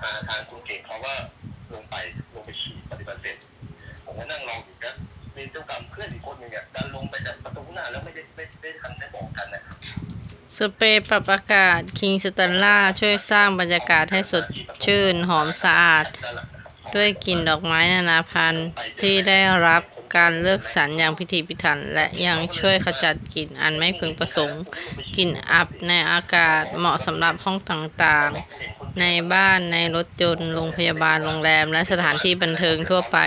ทางทางคุณเก่งเขาว่าลงไปลงไปฉีดปฏิบัติเสร็จผมก็นั่งรออยู่นะมีเจ้ากรรมเพื่อนอีกคนหนึ่งเนี่ยดันลงไปจากประตูหน้าแล้วไม่ได้ไม่ได้ทันได้บอกกันนะสเปรย์ปรับอากาศคิงสตันล่าช่วยสร้างบรรยากาศให้สดชื่นหอมสะอาด ด้วยกลิ่นดอกไม้นานาพันธุ์ที่ได้รับการเลือกสรรอย่างพิถีพิถัน และยังช่วยขจัดกลิ่นอันไม่พึงประสงค์กลิ่นอับในอากาศเหมาะสำหรับห้องต่างๆ ในบ้านในรถยนต์โรงพยาบาลโรงแรม และสถานที่บันเทิงทั่วไป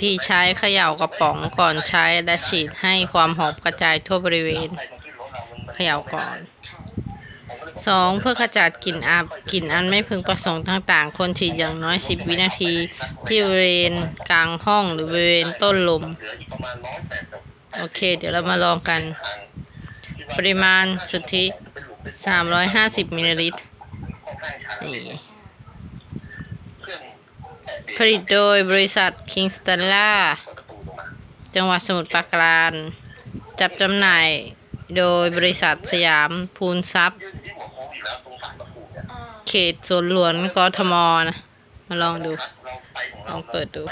ที่ใช้เขย่ากระป๋องก่อนใช้และฉีดให้ความหอมกระจายทั่วบริเวณเขย่าก่อน 2. เพื่อขจัดกลิ่นอับกลิ่นอันไม่พึงประสงค์ต่างๆควรฉีดอย่างน้อย 10 วินาที ที่บริเวณกลางห้องหรือบริเวณต้นลม โอเค เดี๋ยวเรามาลองกัน ปริมาณสุทธิ 350 มิลลิลิตรนี่ผลิตโดยบริษัท King s t e l l a เปิดประตูลงมาจังหวัดสมุทรปราการ จับจำหน่าย โดยบริษัทสยามพูนทรัพย์ เขตสวนหลวงกทมนะ มาลองดู ลองเปิดดู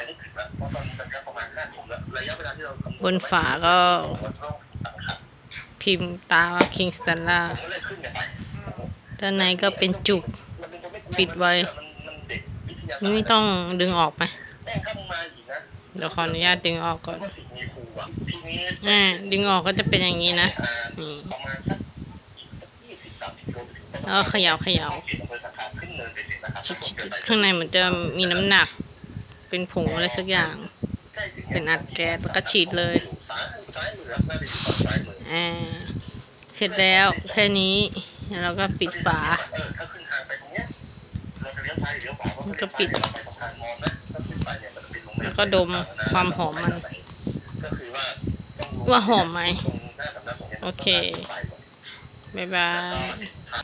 บนฝาก็ พิมพ์ตาว่า King s t e l l a ผมก็เลยขึ้นกันไปด้านในก็เป็นจุกปิดไว้มันมันเด็กวิทยาศาสตร์นี่ต้องดึงออกไหม เดี๋ยวขออนุญาตดึงออกก่อนอะทีนี้อ่าดึงออกก็จะเป็นอย่างนี้นะอ่านี่ประมแล้วก็เขย่าเขย่าเขตอำเภอสังขารขึ้นเนินไปเสร็จนะครับข้างในเหมือนจะมีน้ำหนัก เป็นผงอะไรสักอย่าง เป็นอัดแก๊สแล้วก็ฉีดเลยอครับน่าจะอยู่ฝั่งซ้ายมืออ่าเสร็จแล้วแค่นี้แล้วเราก็ปิดฝา มันก็ปิดเราไปสะพานมอญนะถ้าขึ้นไปเนี่ยมันจะเป็นโรงแรมแล้วก็ดมความหอมมันก็คือว่าต้องรู้ว่าหอมไหมตรงหน้าสำนักสงฆ์นี่ยโอเคไปก่อนบ๊ายบาย